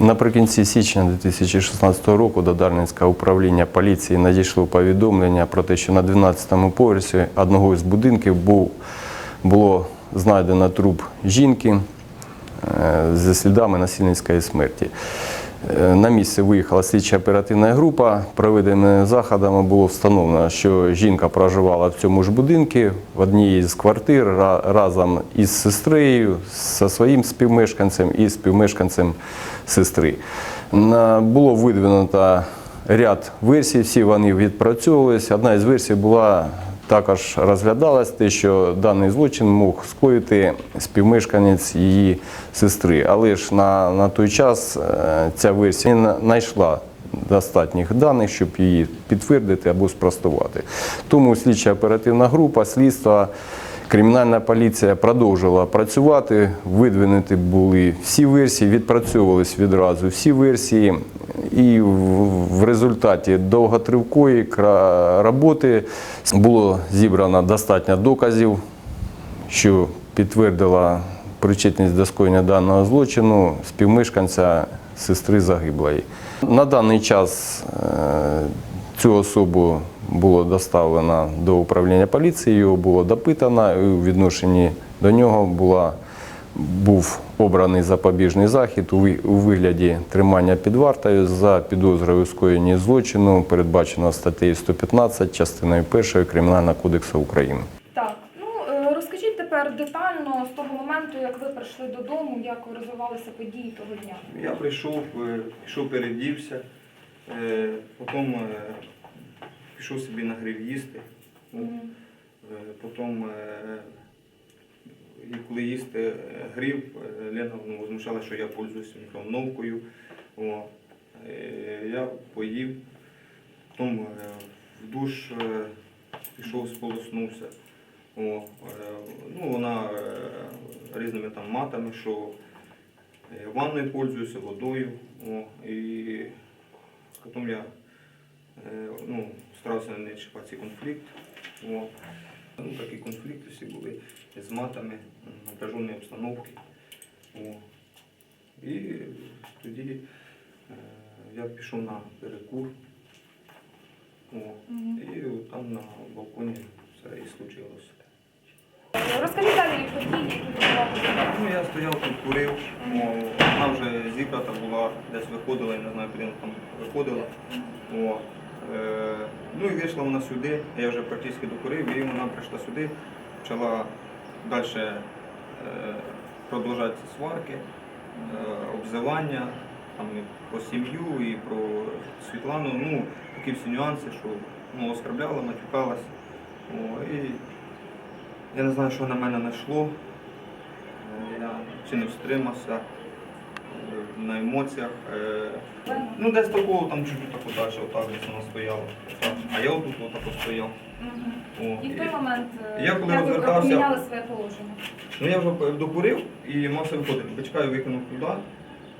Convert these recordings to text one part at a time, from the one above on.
Наприкінці січня 2016 року до Дарницького управління поліції надійшло повідомлення про те, що на 12-му поверсі одного із будинків був, було знайдено труп жінки е, зі слідами насильницької смерті. Е, На місце виїхала слідча оперативна група. Проведеними заходами було встановлено, що жінка проживала в цьому ж будинку в одній з квартир разом із сестрою, зі своїм співмешканцем і співмешканцем сестри. Було видвинуто ряд версій, всі вони відпрацьовувалися. Одна із версій була також розглядалось те, що даний злочин мог скоїти співмешканець її сестри. Але ж на, на той час е, ця версія не знайшла достатніх даних, щоб її підтвердити або спростувати. Тому слідча оперативна група, слідство, кримінальна поліція продовжила працювати, видвинуті були всі версії, відпрацьовувались відразу всі версії. І в- в результаті довготривкої роботи було зібрано достатньо доказів, що підтвердила причетність до скоєння даного злочину співмешканця сестри загиблої. На даний час е, цю особу було доставлено до управління поліції, його було допитано, і у відношенні до нього була був обраний запобіжний захід у у вигляді тримання під вартою за підозрою у скоєнні злочину, передбаченого статтею 115 частиною 1 Кримінального кодексу України. Так, ну е, розкажіть тепер детально з того моменту, як ви прийшли додому, як розвивалися події того дня. Я прийшов, е, пішов передівся, е, потім пішов собі на нагрів їсти. Е, Потім, е, коли їсти е, грів, е, Лена ну, возмущала, що я пользуюся мікроволновкою. О, е, Я поїв, потім е, в душ е, пішов, сполоснувся. О, е, ну, вона е, різними там матами, що е, ванною пользуюся, водою. О, і потім я е, ну, старався не чіпати цей конфлікт. О. Ну, такі конфлікти всі були з матами, напряжені обстановки. О. І тоді е, я пішов на перекур. О. І от там на балконі все і случилося. Розкажіть далі події, які відбувалися. Ну, я стояв тут, курив, о, вона вже зібрата була, десь виходила, я не знаю, куди вона там виходила. О, ну і вийшла вона сюди, я вже практично докурив, і вона прийшла сюди, почала далі е, продовжувати сварки, е, обзивання там, про сім'ю і про Світлану. Ну, такі всі нюанси, що ну, оскорбляла, матюкалась. О, і я не знаю, що на мене знайшло. Е, Я чи не встримався е, на емоціях. Е, Ну, десь такого там чуть таку далі, отак десь вона стояла. Так. А я отут отак от стояв. О, І в той момент е, Я коли як ви розвертався- поміняли своє положення. Ну я вже докурив і мався виходити. Бичка я викинув туди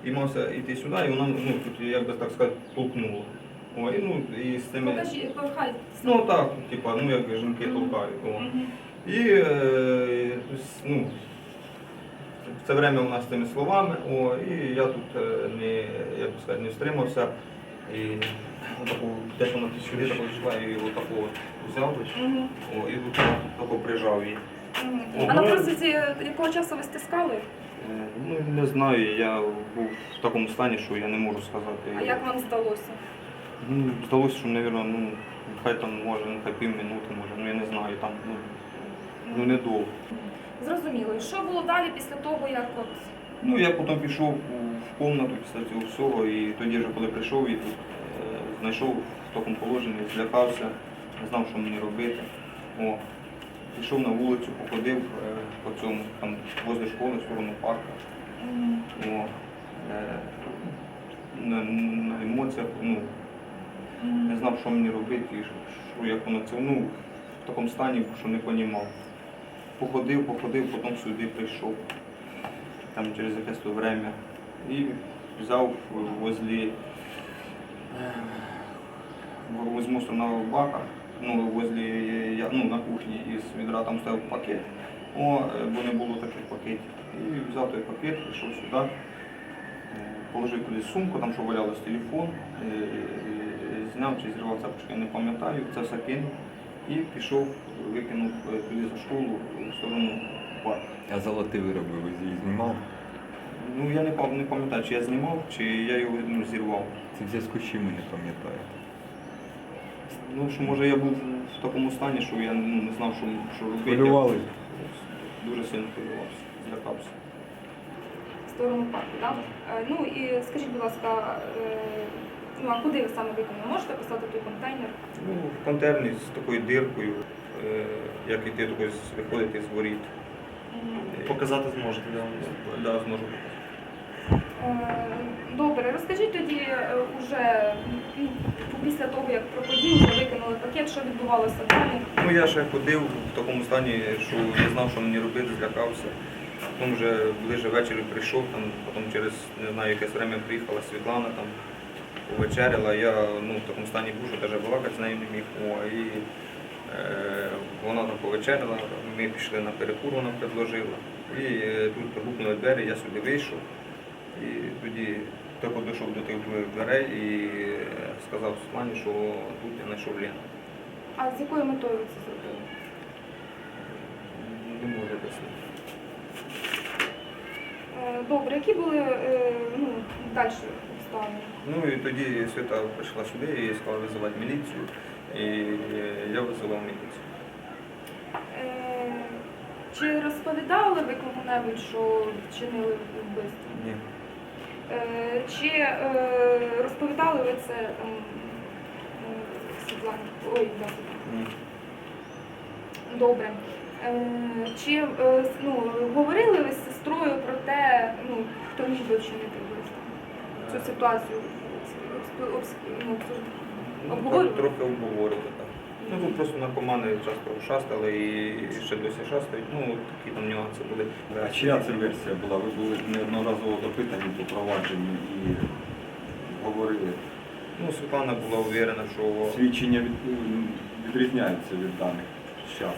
і мався йти сюди, і вона ну, тут, як би так сказати, толкнула. О, і, ну, і з цими. Покажіть. Ну так, типа, ну як жінки толкають. О. Мгм. І е, с- ну, це время у нас цими словами, о, і я тут е, не, як би сказати, не встримався. І отаку, десь вона сюди таку йшла і отаку взяв, о, і тут таку прижав її. А на ну, якого часу ви стискали? Е, Ну, не знаю, я був в такому стані, що я не можу сказати. А як вам здалося? Ну, здалося, що, мабуть, ну, хай там може, ну, хай півминути, може, ну я не знаю, там, ну, ну недовго. Зрозуміло. І що було далі після того, як от Ну, я потім пішов в кімнату після цього всього, і тоді вже коли прийшов і тут е, знайшов в такому положенні, злякався, не знав, що мені робити. О, пішов на вулицю, походив е, по цьому, там, возле школи, в сторону парку. О, е, на, на емоціях, ну, не знав, що мені робити, і що, що як воно це, ну, в такому стані, що не розумів. Походив, походив, потім сюди прийшов, там через якесь время, і взяв возле, е, мусорного бака, ну, возле, ну, на кухні із відра там стояв пакет, о, е, бо не було таких пакетів. І взяв той пакет, прийшов сюди, е, положив туди сумку, там що валялось телефон, зняв чи зірвав цепочку, я не пам'ятаю, це все кинув і пішов, викинув е, туди за школу в сторону парку. А золоті вироби ви її знімав? Ну я не, не пам'ятаю, чи я знімав, чи я його ну, зірвав. Це в зв'язку з чим ви не пам'ятаєте? Ну, що може я був в такому стані, що я ну, не знав, що, що робити. Хвилювались? Дуже сильно хвилювався, злякався. В сторону парку, так? Е, Ну і скажіть, будь ласка, е, ну а куди ви саме викинули? Можете писати той контейнер? Ну, в контейнері з такою диркою, е, як іти такось виходити з воріт. Показати зможете, да? Да, зможу. Е, Добре, розкажіть тоді е, уже ну, після того, як про подію вже викинули пакет, що відбувалося далі? Ну я ще ходив в такому стані, що не знав, що мені робити, злякався. Потім вже ближе ввечері прийшов, там, потім через не знаю, якесь время приїхала Світлана, там повечеряла. Я ну, в такому стані був, що навіть балакати з нею не міг. О, і е, вона там повечеряла, ми пішли на перекур, вона предложила. І е, тут гукнули двері, я сюди вийшов. І тоді тільки дійшов до тих дверей і е, сказав Світлані, що тут я знайшов Лену. А з якою метою ви це зробили? Не можу об'яснити. Е, Добре, які були е, ну, далі обставини? Ну і тоді Свята прийшла сюди і сказала визивати міліцію. І е, я визивав міліцію. Чи розповідали ви кому-небудь, що вчинили вбивство? Ні. Чи розповідали ви це Світлані? Ой, да. Ні. Добре. Чи ну, говорили ви з сестрою про те, ну, хто міг би вчинити вбивство? Цю ситуацію обс- обс- ну, Ну, трохи, трохи обговорювали, так. Ну тут просто наркомани часто шастали і ще досі шастають. Ну, такі там нюанси були. А чия це версія була? Ви були неодноразово допитані по провадженню і говорили. Ну, Світлана була уверена, що Свідчення від, відрізняються від даних зараз.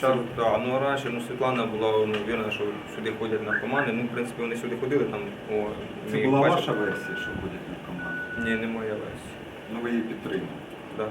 Зараз, да, ну раніше ну, Світлана була вірна, що сюди ходять наркомани. Ну, в принципі, вони сюди ходили там. О, Це була бачили. ваша версія, що ходять на команди? Ні, не моя версія. Ну ви її підтримали. Да.